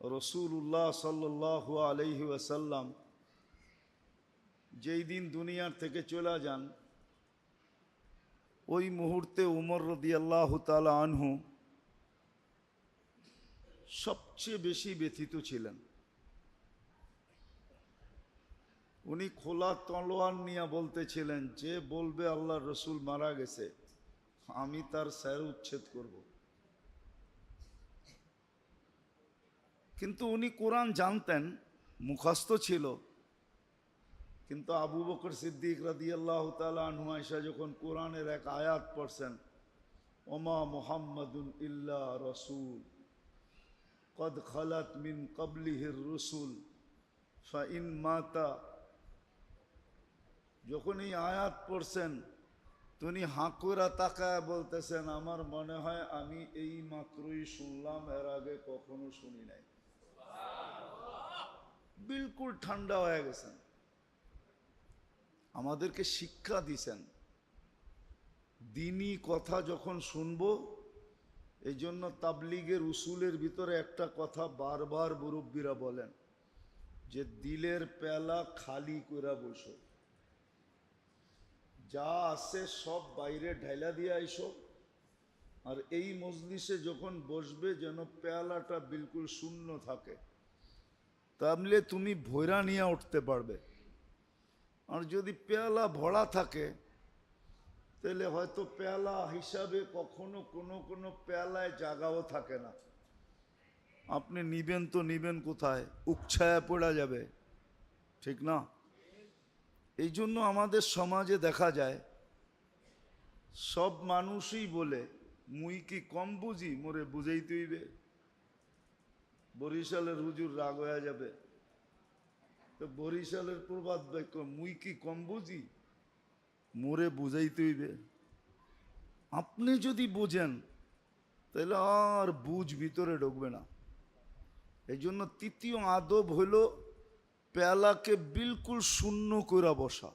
রসুল্লাহ সাল্লাহ আলহি ওয়াসাল্লাম যেই দিন দুনিয়ার থেকে চলে যান, ওই মুহূর্তে উমর রদিয়াল্লাহ তালা আনহু সবচেয়ে বেশি ব্যথিত ছিলেন। উনি খোলা তলোয়ার নিয়ে বলতেছিলেন, যে বলবে আল্লাহ রসুল মারা গেছে, আমি তার স্যার উচ্ছেদ করব। কিন্তু উনি কোরআন জানতেন, মুখস্থ ছিল। কিন্তু আবু বকর সিদ্দিক রাদি আল্লাহ আনহুমাইশা যখন কোরআনের এক আয়াত পড়ছেন, ওমা মোহাম্মদুল ইল্লা রসুল, কদ খালাত মিন কবলিহির রসুল, ফাইন মাতা। যখন এই আয়াত পড়ছেন, তিনি হাঁকুরা তাকায় বলতেছেন, আমার মনে হয় আমি এই মাত্রই শুনলাম, এর আগে কখনো শুনি নাই। বিলকুল ঠান্ডা হয়ে গেছেন। আমাদেরকে শিক্ষা দিছেন। দিনই কথা যখন শুনব এই জন্য তাবলিগের উসুলের ভিতরে একটা কথা বারবার মুরব্বীরা বলেন, যে দিলের পেলা খালি করে বসো। যা আছে সব বাইরে ঢাইলা দিয়ে আইসো। আর এই মজলিসে যখন বসবে যেন পেয়ালাটা বিলকুল শূন্য থাকে। তাহলে তুমি ভৈরা নিয়ে উঠতে পারবে। আর যদি পেয়ালা ভরা থাকে, তাহলে হয়তো পেয়ালা হিসাবে কখনো কোনো কোনো পেয়ালায় জাগাও থাকে না। আপনি নিবেন তো নিবেন কোথায়? উকছায়া পড়া যাবে, ঠিক না? এই জন্য আমাদের সমাজে দেখা যায়, সব মানুষই বলে, মুই কি কম বুঝি? মোরে বুঝাইতে হইবে বরিশালের হুজুর রাগ হয়ে যাবে। তো বরিশালের প্রবাদ বাক্য মুই কি কম বুঝি? মোরে বুঝাইতে হইবে। আপনি যদি বোঝেন, তাহলে আর বুঝ ভিতরে ঢুকবে না। এই জন্য তৃতীয় আদব হইল পেয়ালাকে বিলকুল শূন্য করে বসা।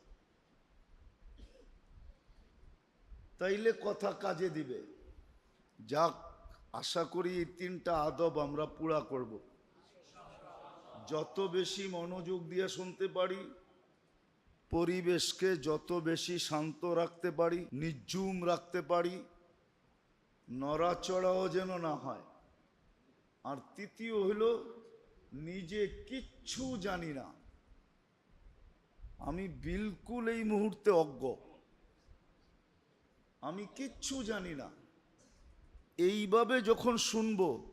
তাইলে কথা কাজে দিবে। যাক আশা করি এই তিনটা আদব আমরা পুরা করব। যত বেশি মনোযোগ দিয়ে শুনতে পারি, পরিবেশকে যত বেশি শান্ত রাখতে পারি নির্জুম রাখতে পারি, নড়াচড়াও যেন না হয়। আর তৃতীয় হলো, নিজে কিচ্ছু জানি না। আমি বিলকুল এই মুহূর্তে অজ্ঞ। আমি কিচ্ছু জানি না। এইভাবে যখন শুনব,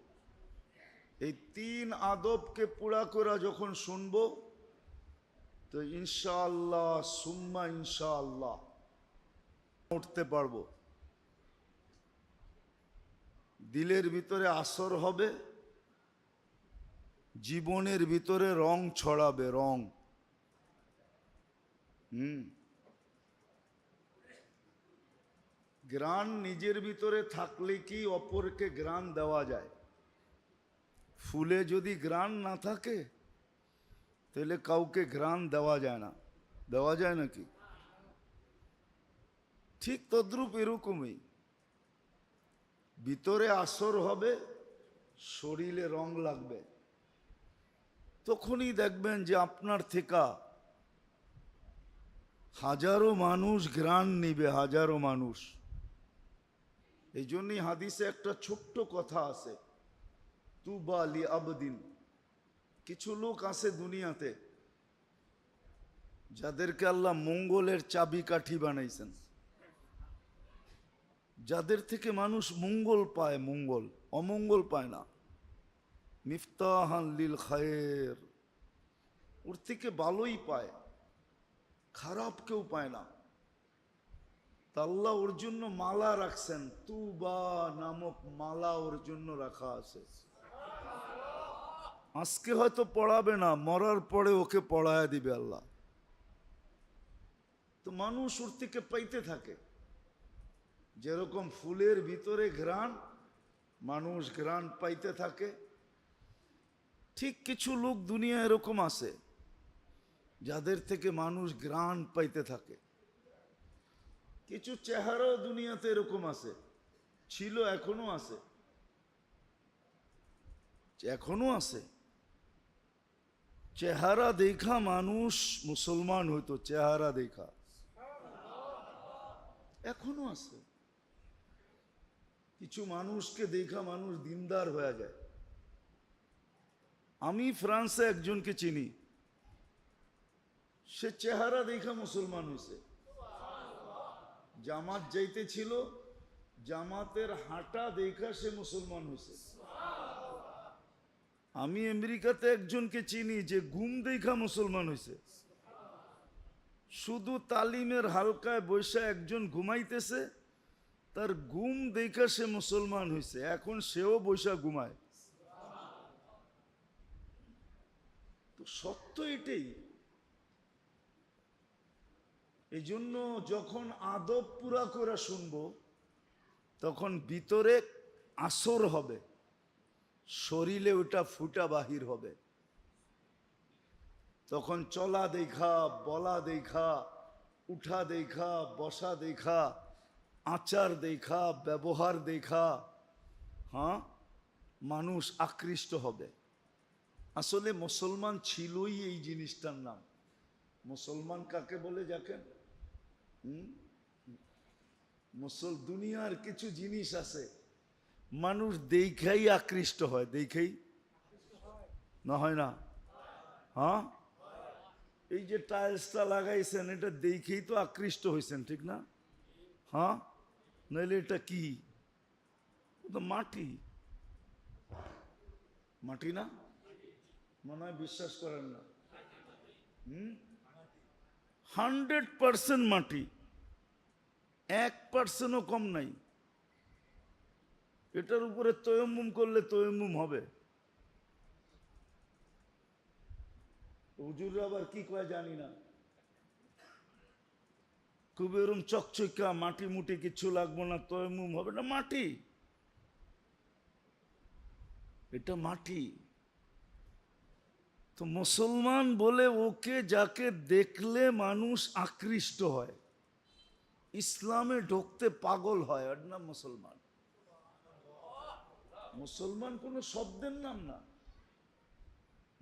এই তিন আদবকে পুরা করা যখন শুনব, তো ইনশাআল্লাহ, সুম্মা ইনশাআল্লাহ উঠতে পারব। দিলের ভিতরে আসর হবে, জীবনের ভিতরে রং ছড়াবে, রং। হুম। গ্রান নিজের ভিতরে থাকলে কি অপরকে গ্রান দেওয়া যায়? ফুলে যদি গ্রান না থাকে, তাহলে কাউকে গ্রান দেওয়া যায় না। দেওয়া যায় নাকি ঠিক তদ্রূপ এরকমই। ভিতরে আসর হবে, শরীরে রং লাগবে। তখনই দেখবেন যে আপনার থেকা হাজারো মানুষ গ্রান নিবে, হাজারো মানুষ। এই জন্যই হাদিসে একটা ছোট্ট কথা আছে। তু বালি আবদিন। কিছু লোক আছে দুনিয়াতে, যাদেরকে আল্লাহ মঙ্গলের চাবি কাঠি বানাইছেন। যাদের থেকে মানুষ মঙ্গল পায়, মঙ্গল, অমঙ্গল পায় না। মিফতাহান লিল খায়ের। ওর থেকে ভালোই পায়, খারাপ কেউ পায় না। তা আল্লাহ ওর জন্য মালা রাখছেন। তুবা নামক মালা ওর জন্য রাখা আছে। আজকে হয়তো পড়াবে না, মরার পরে ওকে পড়ায় দিবে আল্লাহ। তো মানুষ ওর থেকে পাইতে থাকে। যেরকম ফুলের ভিতরে ঘ্রাণ, মানুষ ঘ্রাণ পাইতে থাকে। ঠিক কিছু লোক দুনিয়া এরকম আছে, যাদের থেকে মানুষ গ্রাণ পাইতে থাকে। কিছু চেহারাও দুনিয়াতে এরকম আছে। ছিল, এখনও আছে। এখনও আছে। চেহারা দেখা মানুষ মুসলমান হইতো, চেহারা দেখা। এখনও আছে। কিছু মানুষকে দেখা মানুষ দিনদার হয়ে যায়। আমি ফ্রান্সে একজনকে চিনি। সে চেহারা দেখা মুসলমান হয়েছে জামাত যাইতে ছিল, জামাতের হাঁটা দেখা সে মুসলমান হয়েছে। আমি আমেরিকাতে একজনকে চিনি যে ঘুম দেখা মুসলমান হয়েছে। শুধু তালিমের হালকায় বৈশা একজন ঘুমাইতেছে, তার ঘুম দেখা সে মুসলমান হয়েছে। এখন সেও বৈশা ঘুমায়। তো সত্য এটাই এই জন্য যখন আদব পুরা করে শুনব, তখন ভিতরে আসর হবে, শরীরে ওটা ফুটা বাহির হবে। তখন চলা দেখা, বলা দেখা, উঠা দেখা, বসা দেখা, আচার দেখা, ব্যবহার দেখা হ্যাঁ মানুষ আকৃষ্ট হবে। আসলে মুসলমান ছিলই এই জিনিসটার নাম। মুসলমান কাকে বলে হুম মুসল দুনিয়ার কিছু জিনিস আছে, মানুষ দেখাই আকৃষ্ট হয়। দেখাই না হয় না? হ্যাঁ? এই যে টাইলসটা লাগাইছেন, এটা দেখেই তো আকৃষ্ট হয়েছেন ঠিক না? হ্যাঁ? নইলে এটা কি? তো মাটি। মাটি না? মনে হয় বিশ্বাস করেন না। হুম? হান্ড্রেড পার্সেন্ট মাটি, এক পার্সেন্টও কম নাই। এটার উপরে তয়ম্মুম করলে তয়ম্মুম হবে। হুজুররা আবার কি কয় জানি না। খুব এরম চকচকা, মাটি মুটি কিছু লাগবো না তয়মুম হবে না, মাটি। এটা মাটি। তো মুসলমান বলে ওকে যাকে দেখলে মানুষ আকৃষ্ট হয়, ইসলামে ঢুকতে পাগল হয়, ওর নাম মুসলমান। মুসলমান কোনো শব্দের নাম না।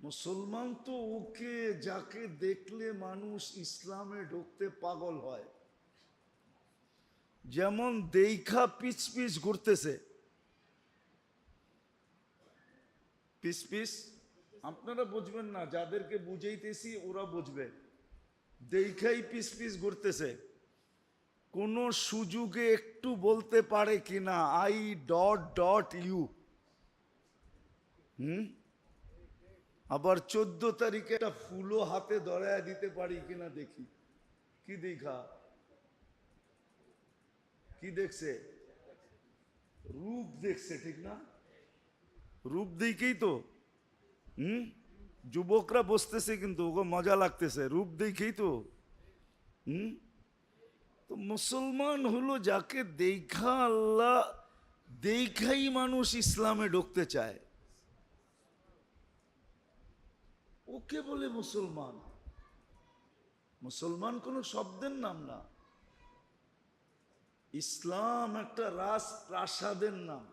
মুসলমান তো ওকে যাকে দেখলে মানুষ ইসলামে ঢুকতে পাগল হয়। যেমন দেখা পিচ পিচ ঘুরতেছে। পিস পিস আপনারা বুঝবেন না, যাদেরকে বুঝাইতেছি ওরা বুঝবে। দেখাই পিস পিস ঘুরতেছে। কোন সুযোগে একটু বলতে পারে কিনা? আই ডট ডট ইউ হুম? আবার চোদ্দ তারিখে একটা ফুলও হাতে ধরায় দিতে পারি কিনা দেখি। কি দেখা কি দেখছে? রূপ দেখছে, ঠিক না? রূপ দেখেই তো। হুম? যুবকরা বসতেছে কিন্তু ওকে মজা লাগতেছে, রূপ দেখেই তো। হুম? তো মুসলমান হলো যাকে দেখা আল্লাহ, দেখাই মানুষ ইসলামে ঢুকতে চায়। ওকে বলে মুসলমান। মুসলমান কোনো শব্দের নাম না। ইসলাম একটা রাস প্রাসাদের নাম।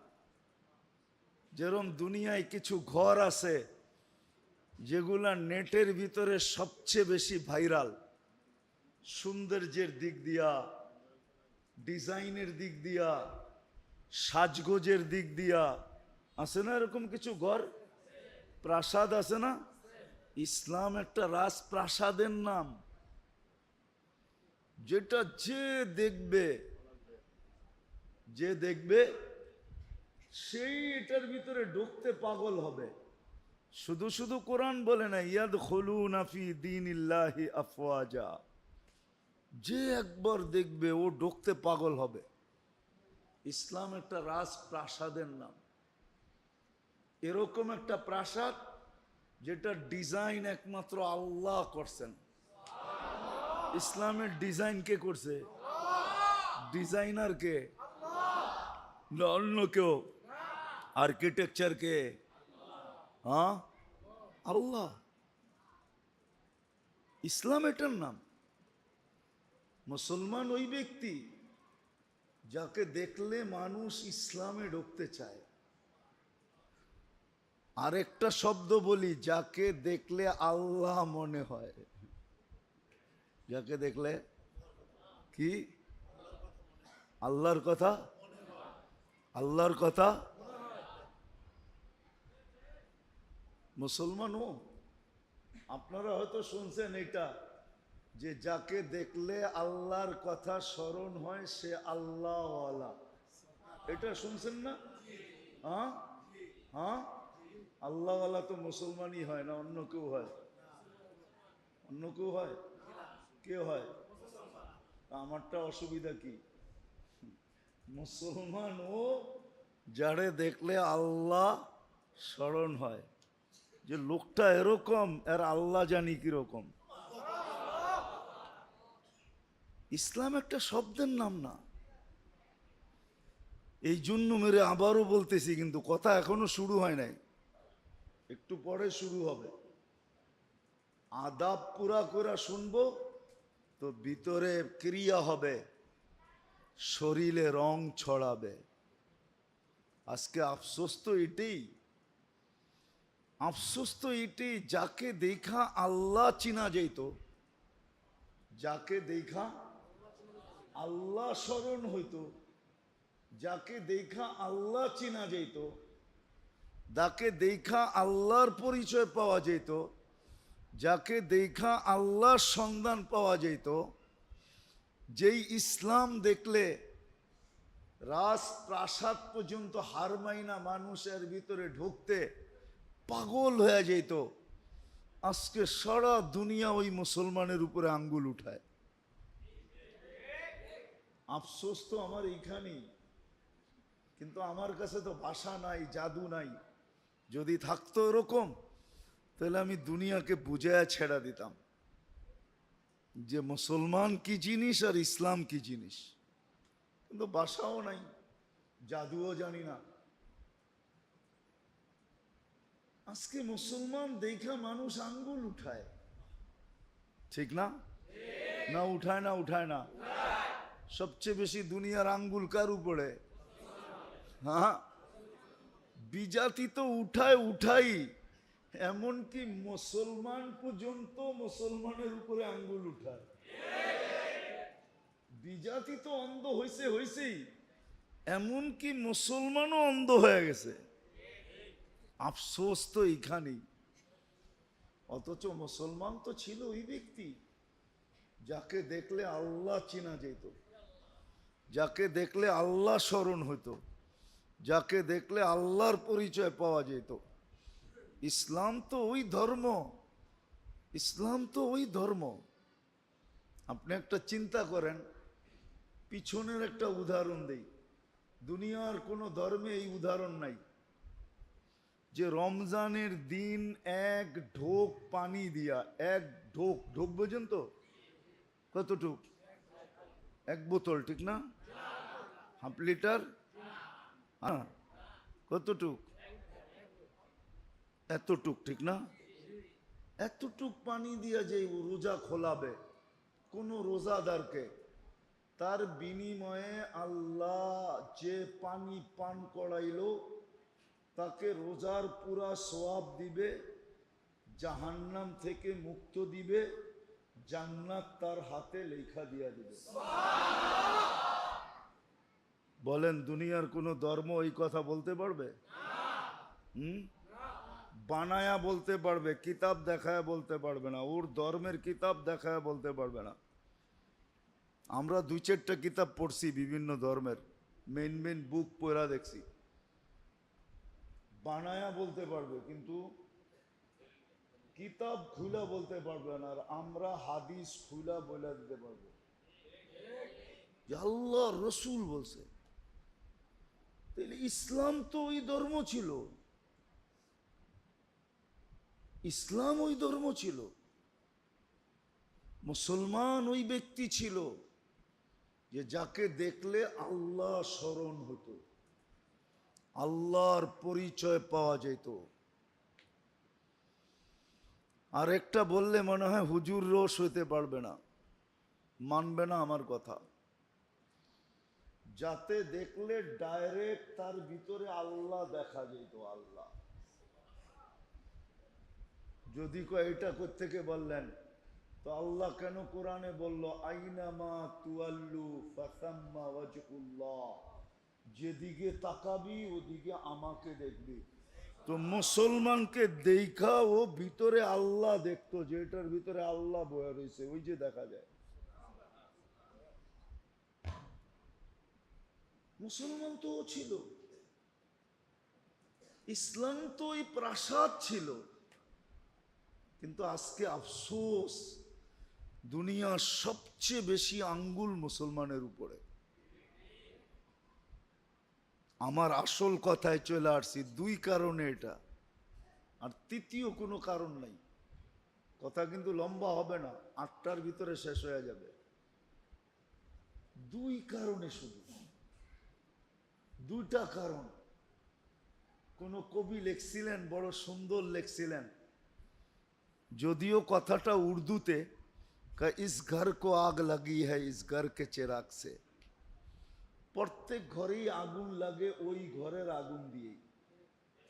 যেরম দুনিয়ায় কিছু ঘর আছে যেগুলা নেটের ভিতরে সবচেয়ে বেশি ভাইরাল। সৌন্দর্যের দিক দিয়া, ডিজাইনের দিক দিয়া, সাজগোজের দিক দিয়া, আছে না এরকম কিছু ঘর? প্রাসাদ আছে না? ইসলাম একটা রাজপ্রাসাদের নাম। যেটা যে দেখবে যে দেখবে, সেই এটার ভিতরে ঢুকতে পাগল হবে। শুধু শুধু কোরআন বলে না ইয়াদ খলু নাফি দিন আফওয়াজা। যে একবার দেখবে ও ঢুকতে পাগল হবে। ইসলাম একটা রাজ প্রাসাদের নাম। এরকম একটা প্রাসাদ যেটা ডিজাইন একমাত্র আল্লাহ করছেন। ইসলামের ডিজাইন কে করছে? ডিজাইনার কে? অন্য কেউ। আর্কিটেকচার কে? হ্যাঁ? আল্লাহ। ইসলাম এটার নাম। মুসলমান ওই ব্যক্তি যাকে দেখলে মানুষ ইসলামে ঢুকতে চায়। আরেকটা শব্দ বলি, যাকে দেখলে আল্লাহ মনে হয়। যাকে দেখলে কি? আল্লাহর কথা? আল্লাহর কথা? মুসলমানও আপনারা হয়তো শুনছেন এটা, যে যাকে দেখলে আল্লাহর কথা স্মরণ হয়, সে আল্লাহওয়ালা। এটা শুনছেন না? হ্যাঁ? হ্যাঁ? আল্লাহওয়ালা তো মুসলমানই হয় না, অন্য কেউ হয়? অন্য কেউ হয়? কে হয়? আমারটা অসুবিধা কি? মুসলমান ও যারে দেখলে আল্লাহ স্মরণ হয়। যে লোকটা এরকম, এর আল্লাহ জানি কীরকম। ইসলাম একটা শব্দের নাম না। এই জন্য মেরে আবারও বলতেছি, কিন্তু কথা এখনও শুরু হয় নাই। একটু পরে শুরু হবে। আদাব পুরা করে শুনব, তো ভিতরে ক্রিয়া হবে। শরীরে রং ছড়াবে। আজকে আফসোস তো এটাই। আফসোস তো এটাই, যাকে দেখা আল্লাহ চিনা যেত যাকে দেখা আল্লাহ স্মরণ হইতো, যাকে দেখা আল্লাহ চিনা যেত যাকে দেখা আল্লাহর পরিচয় পাওয়া যেত যাকে দেখা আল্লাহর সন্ধান পাওয়া যেত যেই ইসলাম দেখলে রাজ প্রাসাদ পর্যন্ত হার মাইনা মানুষের ভিতরে ঢুকতে পাগল হয়ে যেত। আজকে সারা দুনিয়া ওই মুসলমানের উপরে আঙ্গুল উঠায়। আফসোস তো আমার এইখানেই। কিন্তু আমার কাছে তো ভাষা নাই, জাদু নাই। যদি থাকতো এরকম, তাহলে আমি দুনিয়াকে বুঝায় ছেড়া দিতাম। যে মুসলমান কি জিনিস আর ইসলাম কি জিনিস। কিন্তু বাসাও নাই, জাদুও জানি না। আজকে মুসলমান দেখা মানুষ আঙ্গুল উঠায়। ঠিক না? না উঠায় না উঠায় না। সবচেয়ে বেশি দুনিয়ার আঙ্গুল কার উপরে? হ্যাঁ? বিজাতি তো উঠায়, উঠাই। এমনকি মুসলমান পর্যন্ত মুসলমানের উপরে আঙ্গুল উঠায়। বিজাতি তো অন্ধ হয়েছে হয়েছেই এমনকি মুসলমানও অন্ধ হয়ে গেছে। আফসোস তো এইখানেই। অথচ মুসলমান তো ছিল ওই ব্যক্তি, যাকে দেখলে আল্লাহ চিনা যেত, যাকে দেখলে আল্লাহ স্মরণ হতো যাকে দেখলে আল্লাহর পরিচয় পাওয়া যেত। ইসলাম তো ওই ধর্ম, ইসলাম তো ওই ধর্ম। আপনি একটা চিন্তা করেন, পিছনের একটা উদাহরণ দেই। দুনিয়ার কোনো ধর্মে এই উদাহরণ নাই। যে রমজানের দিন এক ঢোক পানি দিয়া, এক ঢোক ঢোক বোঝেন তো? কতটুক? এক বোতল, ঠিক না? Half litre? হ্যাঁ কতটুক? এতটুক, ঠিক না? এতটুক পানি দিয়া যে রোজা খোলাবে, কোনো রোজাদারকে, তার বিনিময়ে আল্লাহ যে পানি পান করাইলো তাকে রোজার পুরা সোয়াব দিবে, জাহান্নাম থেকে মুক্ত দিবে, জান্নাত তার হাতে লেখা দিয়া দিবে। বলেন, দুনিয়ার কোনো ধর্ম এই কথা বলতে পারবে? হুম? বানায়া বলতে পারবে, কিতাব দেখায় বলতে পারবে না, ওর ধর্মের কিতাব দেখায় বলতে পারবে না। আমরা দুই চারটা কিতাব পড়ছি বিভিন্ন ধর্মের মেন মেন বুক পড়া দেখছি। বানায়া বলতে পারবে, কিন্তু কিতাব খুলা বলতে পারবে না, আর আমরা হাদিস খুলা বলে দিতে পারব। আল্লাহ রসুল বলছে ইসলাম তো ওই ধর্ম ছিল। ইসলাম ওই ধর্ম ছিল। মুসলমান ওই ব্যক্তি ছিল যে যাকে দেখলে আল্লাহ স্মরণ হতো। আল্লাহর পরিচয় পাওয়া যেত। আর একটা বললে মনে হয় হুজুর রোষ হইতে পারবে না। মানবে না আমার কথা। যাতে দেখলে ডাইরেক্ট তার ভিতরে আল্লাহ দেখা যেত, আল্লাহ। যদি কো এটা থেকে বললেন? তো আল্লাহ কেন কোরআনে বলল, আইনামা তুয়াল্লু ফাসাম্মা ওয়াজহুল্লাহ। যেদিকে তাকাবি, ওদিকে আমাকে দেখবি। তো মুসলমানকে দেখা ও ভিতরে আল্লাহ দেখতো, যে এটার ভিতরে আল্লাহ বয়ে রয়েছে, ওই যে দেখা যায়। মুসলমান তো ছিল। ইসলাম তো ওই প্রাসাদ ছিল। কিন্তু আজকে আফসোস, দুনিয়ার সবচেয়ে বেশি আঙ্গুল মুসলমানের উপরে। আমার আসল কথায় চলে আসছি, দুই কারণে এটা। আর তৃতীয় কোনো কারণ নাই। কথা কিন্তু লম্বা হবে না, আটটার ভিতরে শেষ হয়ে যাবে। দুই কারণে শুধু। দুইটা কারণ। কোন কবি লিখছিলেন, বড় সুন্দর লিখছিলেন। যদিও কথাটা উর্দুতে ইস ঘর কো আগ লাগি হ্যায়, ইস ঘর কে চেরাগ সে। প্রত্যেক ঘরেই আগুন লাগে, ওই ঘরের আগুন দিয়েই।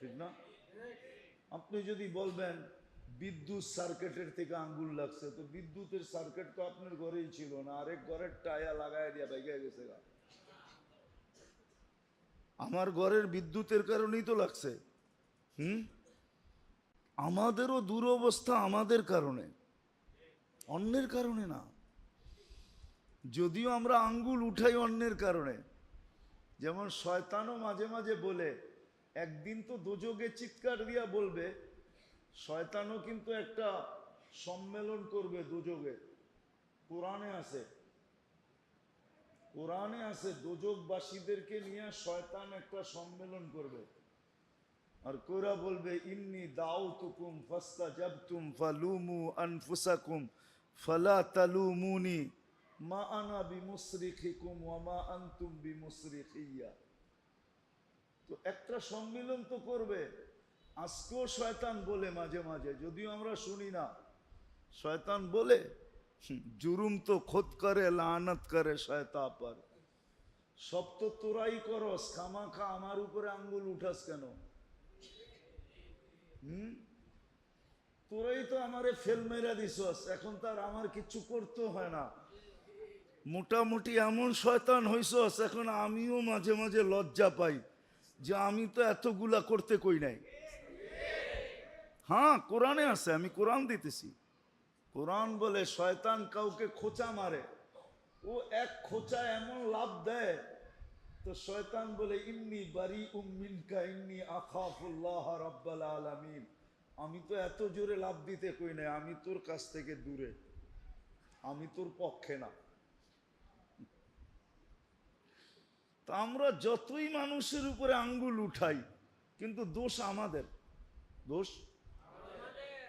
ঠিক না? আপনি যদি বলবেন, বিদ্যুৎ সার্কিটের থেকে আঙ্গুল লাগছে, তো বিদ্যুতের সার্কিট তো আপনার ঘরেই ছিল না, আরেক ঘরের টায়া লাগাই দিয়া বেগে গেছে গা। আমার ঘরের বিদ্যুতের কারণেই তো লাগছে। হুম? আমাদেরও দুরবস্থা আমাদের কারণে, অন্যের কারণে না। যদিও আমরা আঙ্গুল উঠাই অন্যের কারণে যেমন শয়তানও মাঝে মাঝে বলে, একদিন তো দোযোগে চিৎকার দিয়া বলবে, শয়তানও কিন্তু একটা সম্মেলন করবে দুযোগে কোরআনে আছে। কোরআনে আছে দোজকবাসীদেরকে নিয়ে শয়তান একটা সম্মেলন করবে। আর কোরা বলবে, ইন্নি দাউতুকুম ফাস্তাজাবতুম ফালুমু আনফুসাকুম ফালা তালুমুনি মা আনা বিমুসরিখিকুম মা আনতুম বিমুসরিখিয়া। তো একটা সম্মিলন তো করবে। আজকেও শয়তান বলে মাঝে মাঝে, যদিও আমরা শুনি না। শয়তান বলে জুরুম তো খোদ করে করে শয়তা পর সব তো তোরাই করস, খামাখা আমার উপরে আঙ্গুল উঠাস কেন? হুম? তোরাই তো আমারে ফেল মেরা দিছস, এখন তার আমার কিচ্ছু করতে হয় না। মোটামুটি এমন শয়তান হইছস, এখন আমিও মাঝে মাঝে লজ্জা পাই যে আমি তো এতগুলা করতে কই নাই। হ্যাঁ কোরআনে আছে, আমি কোরআন দিতেছি। কোরআন বলে শয়তান কাউকে খোঁচা মারে, ও এক খোঁচা এমন লাভ দেয়। তো শয়তান বলে, ইন্নি বারি উম্মিনকা ইন্নি আখাফুল্লাহ রাব্বাল আলামিন। আমি তো এত জোরে লাভ দিতে কই নাই, আমি তোর কাছ থেকে দূরে, আমি তোর পক্ষে না। তা আমরা যতই মানুষের উপরে আঙ্গুল উঠাই, কিন্তু দোষ আমাদের। দোষ?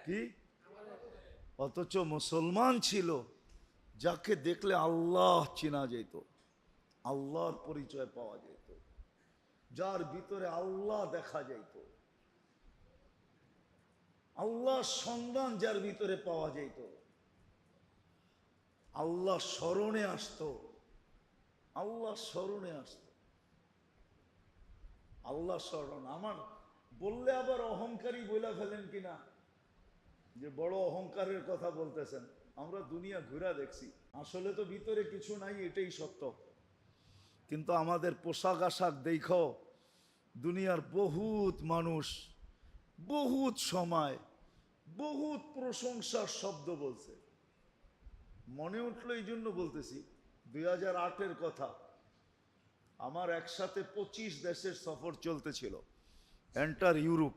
কি? অথচ মুসলমান ছিল, যাকে দেখলে আল্লাহ চেনা যেত, আল্লাহর পরিচয় পাওয়া যেত, যার ভিতরে আল্লাহ দেখা যেত আল্লাহ সন্ধান যার ভিতরে পাওয়া যেত, আল্লাহ স্মরণে আসতো, আল্লাহ স্মরণে আসতো। আল্লাহ স্মরণ। আমার বললে আবার অহংকারী বইলা ফেলেন কিনা? যে বড় অহংকারের কথা বলতেছেন। আমরা দুনিয়া ঘুরা দেখছি। আসলে তো ভিতরে কিছু নাই, এটাই সত্য। কিন্তু আমাদের পোশাক আশাক দেখো, দুনিয়ার বহুত মানুষ, বহুত সময়, বহুত প্রশংসার শব্দ বলছে। মনে উঠল এই জন্য বলতেছি, দুই হাজার আটের কথা। আমার একসাথে পঁচিশ দেশের সফর চলতেছিল। এন্টার ইউরোপ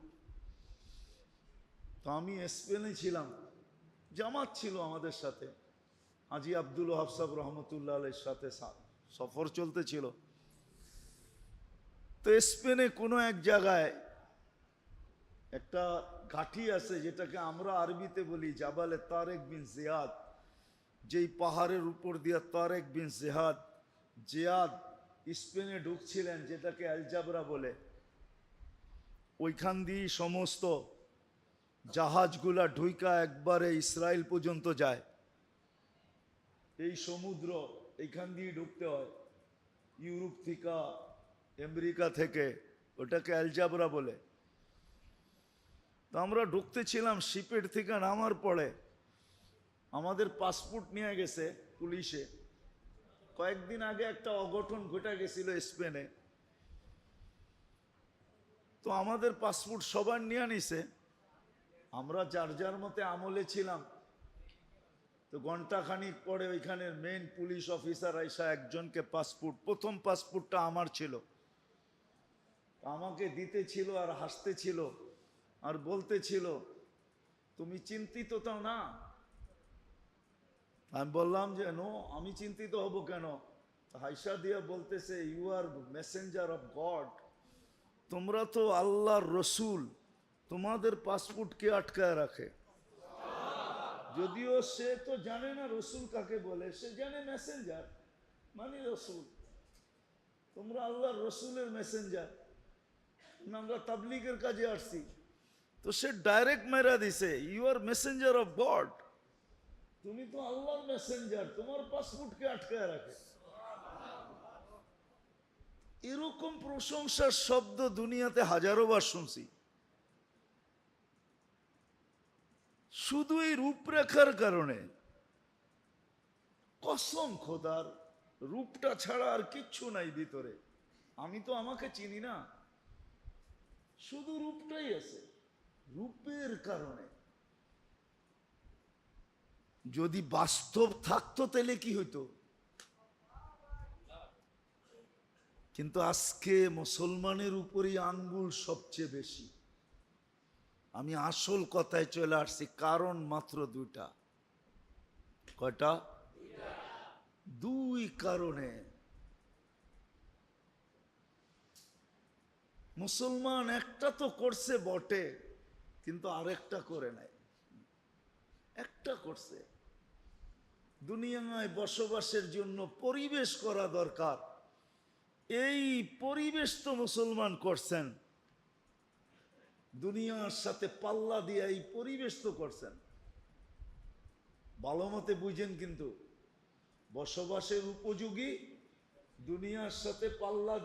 তো আমি স্পেনে ছিলাম। জামাত ছিল আমাদের সাথে। হাজি আব্দুল হাফসাব রহমতুল্লাহ আলের সাথে সফর চলতেছিল। তো স্পেনে কোনো এক জায়গায় একটা ঘাঁটি আছে যেটাকে আমরা আরবিতে বলি জাবালে তারেক বিন জিয়াদ। যেই পাহাড়ের উপর দিয়া তারেক বিন জেহাদ জিয়াদ স্পেনে ঢুকছিলেন, যেটাকে আলজাবরা বলে। ওইখান দিয়েই সমস্ত জাহাজগুলা ঢুইকা একবারে ইসরায়েল পর্যন্ত যায়। এই সমুদ্র এইখান দিয়ে ঢুকতে হয়, ইউরোপ থেকে, আমেরিকা থেকে, ওটাকে অ্যালজাবরা বলে। তো আমরা ঢুকতেছিলাম শিপের থেকে নামার পরে, আমাদের পাসপোর্ট নিয়ে গেছে পুলিশে। কয়েকদিন আগে একটা অঘটন ঘটে গেছিল স্পেনে। তো আমাদের পাসপোর্ট সবার নিয়ে নিছে। আমরা যার যার মতে আমলে ছিলাম। তো ঘণ্টা খানিক পরে ওইখানের মেন পুলিশ অফিসার আইসা একজনকে পাসপোর্ট, প্রথম পাসপোর্টটা আমার ছিল। আমাকে দিতে ছিল আর হাসতে ছিল আর বলতে ছিল তুমি চিন্তিত তো না? আমি বললাম যে, নো, আমি চিন্তিত হব কেন? হাইসা দিয়া বলতেছে you are messenger of God তোমরা তো আল্লাহর রসুল। তোমাদের পাসপোর্ট কে আটকায় রাখে? যদিও সে তো জানে না রসুল কাকে বলে, সে জানে মেসেঞ্জার মানে রসুল। তোমরা আল্লাহর রসুলের মেসেঞ্জার আমরা তাবলিগের কাজে আসছি। তো সে ডাইরেক্ট মেরা দিছে you are messenger of God তুমি তো আল্লাহর মেসেঞ্জার তোমার পাসপোর্টকে আটকায় রাখে। এরকম প্রশংসার শব্দ দুনিয়াতে হাজারো বার শুনছি। শুধু এই রূপরেখার কারণে। কসম খোদার, রূপটা ছাড়া আর কিচ্ছু নাই ভিতরে। আমি তো আমাকে চিনি না। শুধু রূপটাই আছে। রূপের কারণে। যদি বাস্তব থাকতো তাহলে কি হইতো? কিন্তু আজকে মুসলমানের উপরই আঙ্গুল সবচেয়ে বেশি। আমি আসল কথায় চলে আসছি, কারণ মাত্র দুইটা। কয়টা? দুই কারণে। মুসলমান একটা তো করছে বটে, কিন্তু আরেকটা করে নাই। একটা করছে। দুনিয়ায় বসবাসের জন্য পরিবেশ করা দরকার। এই পরিবেশ তো মুসলমান করছেন। দুনিয়ার সাথে পাল্লা দিয়ে এই পরিবেশ তো করছেন। ভালো মতে বুঝেন কিন্তু, বসবাসের উপযোগী দুনিয়ার সাথে পাল্লা